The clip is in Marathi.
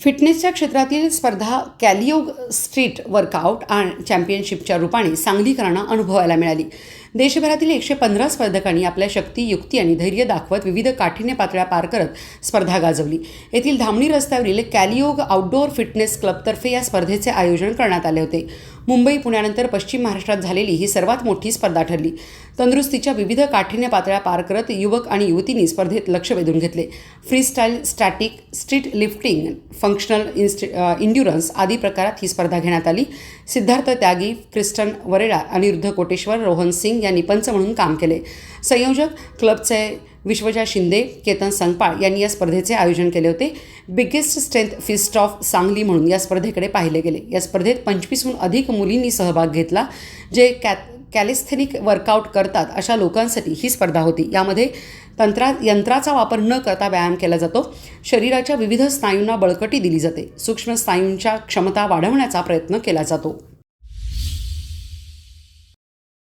फिटनेसच्या क्षेत्रातील स्पर्धा कॅलियोग स्ट्रीट वर्कआउट आणि चॅम्पियनशिपच्या रूपाने सांगलीकरांना अनुभवायला मिळाली. देशभरातील एकशे पंधरा स्पर्धकांनी आपल्या शक्ती युक्ती आणि धैर्य दाखवत विविध काठिण्य पातळ्या पार करत स्पर्धा गाजवली. येथील धामणी रस्त्यावरील कॅलियोग आउटडोअर फिटनेस क्लबतर्फे या स्पर्धेचे आयोजन करण्यात आले होते. मुंबई पुण्यानंतर पश्चिम महाराष्ट्रात झालेली ही सर्वात मोठी स्पर्धा ठरली. तंदुरुस्तीच्या विविध काठिण्य पातळ्या पार करत युवक आणि युवतींनी स्पर्धेत लक्ष वेधून घेतले. Freestyle static street lifting functional इन्स्टि endurance आदी प्रकारात ही स्पर्धा घेण्यात आली. सिद्धार्थ त्यागी क्रिस्टन वरेडा अनिरुद्ध कोटेश्वर रोहन सिंग यांनी पंच म्हणून काम केले. संयोजक क्लबचे विश्वजा शिंदे केतन संगपाळ यांनी या स्पर्धेचे आयोजन केले होते. Biggest strength fist of Sangli म्हणून या स्पर्धेकडे पाहिले गेले. या स्पर्धेत पंचवीसहून अधिक मुलींनी सहभाग घेतला जे कॅ कॅलिस्थेनिक वर्कआउट करतात अशा लोकांसाठी ही स्पर्धा होती. यामध्ये तंत्रा यंत्राचा वापर न करता व्यायाम केला जातो. शरीराच्या विविध स्नायूंना बळकटी दिली जाते. सूक्ष्म स्नायूंच्या क्षमता वाढवण्याचा प्रयत्न केला जातो.